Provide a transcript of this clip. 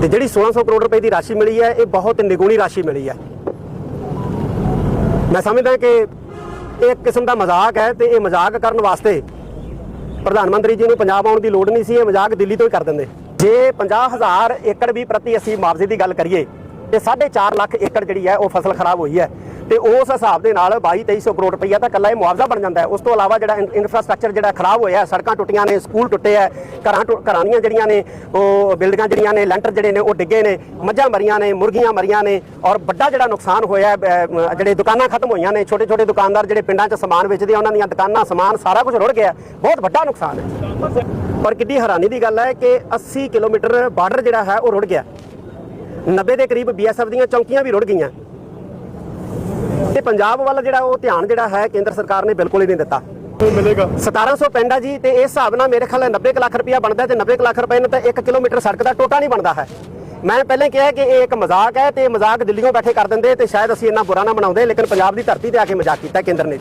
ਤੇ ਜਿਹੜੀ 1600 ਕਰੋੜ ਰੁਪਏ ਦੀ ਰਾਸ਼ੀ ਮਿਲੀ ਹੈ, ਇਹ ਬਹੁਤ ਨਿਗੂਣੀ ਰਾਸ਼ੀ ਮਿਲੀ ਹੈ। ਮੈਂ ਸਮਝਦਾ ਕਿ ਇਹ ਇੱਕ ਕਿਸਮ ਦਾ ਮਜ਼ਾਕ ਹੈ ਤੇ ਇਹ ਮਜ਼ਾਕ ਕਰਨ ਵਾਸਤੇ ਪ੍ਰਧਾਨ ਮੰਤਰੀ ਜੀ ਨੂੰ ਪੰਜਾਬ ਆਉਣ ਦੀ ਲੋੜ ਨਹੀਂ ਸੀ, ਇਹ ਮਜ਼ਾਕ ਦਿੱਲੀ ਤੋਂ ਹੀ ਕਰ ਦਿੰਦੇ। ਜੇ 50000 ਏਕੜ ਵੀ ਪ੍ਰਤੀ ਅਸੀਂ ਮੁਆਵਜ਼ੇ ਦੀ ਗੱਲ ਕਰੀਏ ਤੇ 4.5 ਲੱਖ ਏਕੜ ਜਿਹੜੀ ਹੈ, ਉਹ ਫਸਲ ਖਰਾਬ ਹੋਈ ਹੈ। ਤੇ ਉਸ ਹਿਸਾਬ ਦੇ ਨਾਲ 22 2300 ਕਰੋੜ ਰੁਪਈਆ ਤਾਂ ਕੱਲਾ ਇਹ ਮੁਆਵਜ਼ਾ ਬਣ ਜਾਂਦਾ ਹੈ। ਉਸ ਤੋਂ ਇਲਾਵਾ ਜਿਹੜਾ ਇਨਫਰਾਸਟ੍ਰਕਚਰ ਜਿਹੜਾ ਖਰਾਬ ਹੋਇਆ ਸੜਕਾਂ ਟੁੱਟੀਆਂ ਨੇ, ਸਕੂਲ ਟੁੱਟੇ ਹੈ, ਘਰਾਂ ਟੁ- ਘਰਾਂ ਦੀਆਂ ਜਿਹੜੀਆਂ ਨੇ, ਉਹ ਬਿਲਡਿੰਗਾਂ ਜਿਹੜੀਆਂ ਨੇ, ਲੈਂਟਰ ਜਿਹੜੇ ਨੇ, ਉਹ ਡਿੱਗੇ ਨੇ, ਮੱਝਾਂ ਮਰੀਆਂ ਨੇ, ਮੁਰਗੀਆਂ ਮਰੀਆਂ ਨੇ ਔਰ ਵੱਡਾ ਜਿਹੜਾ ਨੁਕਸਾਨ ਹੋਇਆ ਜਿਹੜੇ ਦੁਕਾਨਾਂ ਖਤਮ ਹੋਈਆਂ ਨੇ ਛੋਟੇ ਛੋਟੇ ਦੁਕਾਨਦਾਰ ਜਿਹੜੇ ਪਿੰਡਾਂ 'ਚ ਸਮਾਨ ਵੇਚਦੇ ਆ, ਉਹਨਾਂ ਦੀਆਂ ਦੁਕਾਨਾਂ, ਸਮਾਨ ਸਾਰਾ ਕੁਝ ਰੁੜ ਗਿਆ ਬਹੁਤ ਵੱਡਾ ਨੁਕਸਾਨ ਹੈ। ਪਰ ਕਿੱਡੀ ਹੈਰਾਨੀ ਦੀ ਗੱਲ ਹੈ ਕਿ 80 ਕਿਲੋਮੀਟਰ ਬਾਰਡਰ ਜਿਹੜਾ ਹੈ, ਉਹ ਰੁੜ ਗਿਆ 90 ਦੇ ਕਰੀਬ ਬੀਐਸਐਫ ਦੀਆਂ ਚੌਂਕੀਆਂ ਵੀ ਰੁੜ ਗਈਆਂ। ਤੇ ਪੰਜਾਬ ਵੱਲ ਜਿਹੜਾ ਉਹ ਧਿਆਨ ਜਿਹੜਾ ਹੈ ਕੇਂਦਰ ਸਰਕਾਰ ਨੇ ਬਿਲਕੁਲ ਹੀ ਨਹੀਂ ਦਿੱਤਾ। ਮਿਲੇਗਾ। 1700 ਪਿੰਡ ਆ ਜੀ ਤੇ ਇਸ ਹਿਸਾਬ ਨਾਲ ਮੇਰੇ ਖਿਆਲ ਨਾਲ 90 ਕੁ ਲੱਖ ਰੁਪਇਆ ਬਣਦਾ ਤੇ 90 ਕੁ ਲੱਖ ਰੁਪਏ ਨੂੰ ਤਾਂ 1 ਕਿਲੋਮੀਟਰ ਸੜਕ ਦਾ ਟੋਟਾ ਨਹੀਂ ਬਣਦਾ ਹੈ। ਮੈਂ ਪਹਿਲਾਂ ਕਿਹਾ ਕਿ ਇਹ ਇੱਕ ਮਜ਼ਾਕ ਹੈ ਤੇ ਮਜ਼ਾਕ ਦਿੱਲੀੋਂ ਬੈਠੇ ਕਰ ਦਿੰਦੇ ਤੇ ਸ਼ਾਇਦ ਅਸੀਂ ਇੰਨਾ ਬੁਰਾ ਨਾ ਮਨਾਉਂਦੇ ਲੇਕਿਨ ਪੰਜਾਬ ਦੀ ਧਰਤੀ ਤੇ ਆ ਕੇ ਮਜ਼ਾਕ ਕੀਤਾ ਕੇਂਦਰ ਨੇ